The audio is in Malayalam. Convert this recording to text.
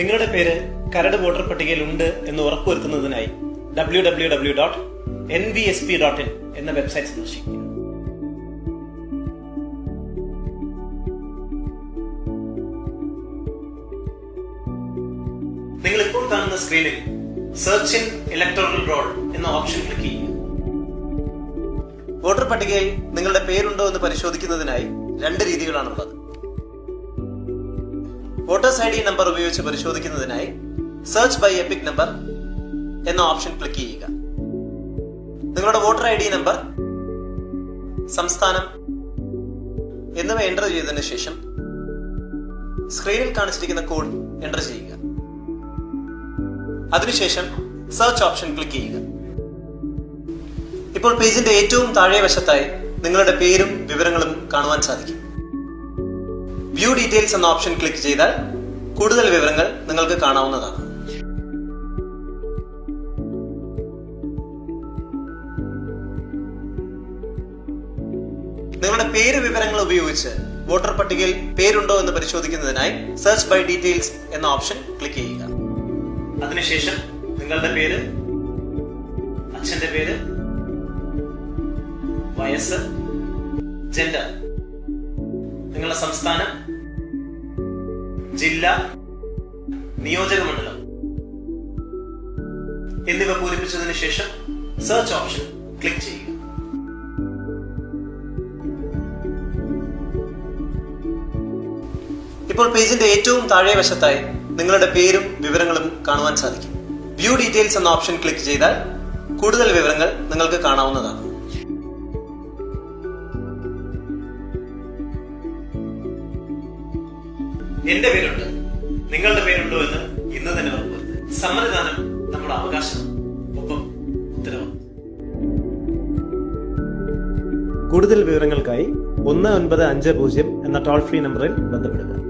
നിങ്ങളുടെ പേര് കരട് വോട്ടർ പട്ടികയിൽ ഉണ്ട് എന്ന് ഉറപ്പുവരുത്തുന്നതിനായി W W W dot N V S P dot in എന്ന വെബ്സൈറ്റ് സന്ദർശിക്കുക. നിങ്ങൾ ഇപ്പോൾ കാണുന്ന സ്ക്രീനിൽ സെർച്ച് ഇൻ ഇലക്ടോറൽ റോൾ എന്ന ഓപ്ഷൻ ക്ലിക്ക് ചെയ്യുക. വോട്ടർ പട്ടികയിൽ നിങ്ങളുടെ പേരുണ്ടോ എന്ന് പരിശോധിക്കുന്നതിനായി രണ്ട് രീതികളാണുള്ളത്. വോട്ടേഴ്സ് ഐ ഡി നമ്പർ ഉപയോഗിച്ച് പരിശോധിക്കുന്നതിനായി സെർച്ച് ബൈ എപ്പിക് നമ്പർ എന്ന ഓപ്ഷൻ ക്ലിക്ക് ചെയ്യുക. നിങ്ങളുടെ വോട്ടർ ഐ ഡി നമ്പർ സംസ്ഥാനം എന്നിവ എന്റർ ചെയ്തതിന് ശേഷം സ്ക്രീനിൽ കാണിച്ചിരിക്കുന്ന കോഡ് എന്റർ ചെയ്യുക. അതിനുശേഷം സെർച്ച് ഓപ്ഷൻ ക്ലിക്ക് ചെയ്യുക. ഇപ്പോൾ പേജിന്റെ ഏറ്റവും താഴെ വശത്തായി നിങ്ങളുടെ പേരും വിവരങ്ങളും കാണുവാൻ സാധിക്കും. വ്യൂ ഡീറ്റെയിൽസ് എന്ന ഓപ്ഷൻ ക്ലിക്ക് ചെയ്താൽ കൂടുതൽ വിവരങ്ങൾ നിങ്ങൾക്ക് കാണാവുന്നതാണ്. നിങ്ങളുടെ പേര് വിവരങ്ങൾ ഉപയോഗിച്ച് വോട്ടർ പട്ടികയിൽ പേരുണ്ടോ എന്ന് പരിശോധിക്കുന്നതിനായി സെർച്ച് ബൈ ഡീറ്റെയിൽസ് എന്ന ഓപ്ഷൻ ക്ലിക്ക് ചെയ്യുക. അതിനുശേഷം നിങ്ങളുടെ പേര് അച്ഛന്റെ പേര് വയസ്സ് ജെൻഡർ നിങ്ങളുടെ സംസ്ഥാനം ജില്ല നിയോജക മണ്ഡലം എന്നിവ പൂരിപ്പിച്ചതിന് ശേഷം സെർച്ച് ഓപ്ഷൻ ക്ലിക്ക് ചെയ്യുക. ഇപ്പോൾ പേജിന്റെ ഏറ്റവും താഴെ വശത്തായി നിങ്ങളുടെ പേരും വിവരങ്ങളും കാണുവാൻ സാധിക്കും. വ്യൂ ഡീറ്റെയിൽസ് എന്ന ഓപ്ഷൻ ക്ലിക്ക് ചെയ്താൽ കൂടുതൽ വിവരങ്ങൾ നിങ്ങൾക്ക് കാണാവുന്നതാണ്. എന്റെ പേരുണ്ട്. നിങ്ങളുടെ പേരുണ്ടോ എന്ന് ഇന്ന് തന്നെ ഉറപ്പ് സമ്മതിദാനം നമ്മുടെ അവകാശം ഒപ്പം ഉത്തരവാദിത്വം കൂടുതൽ വിവരങ്ങൾക്കായി ഒന്ന് ഒൻപത് അഞ്ച് പൂജ്യം എന്ന ടോൾ ഫ്രീ നമ്പറിൽ ബന്ധപ്പെടുക.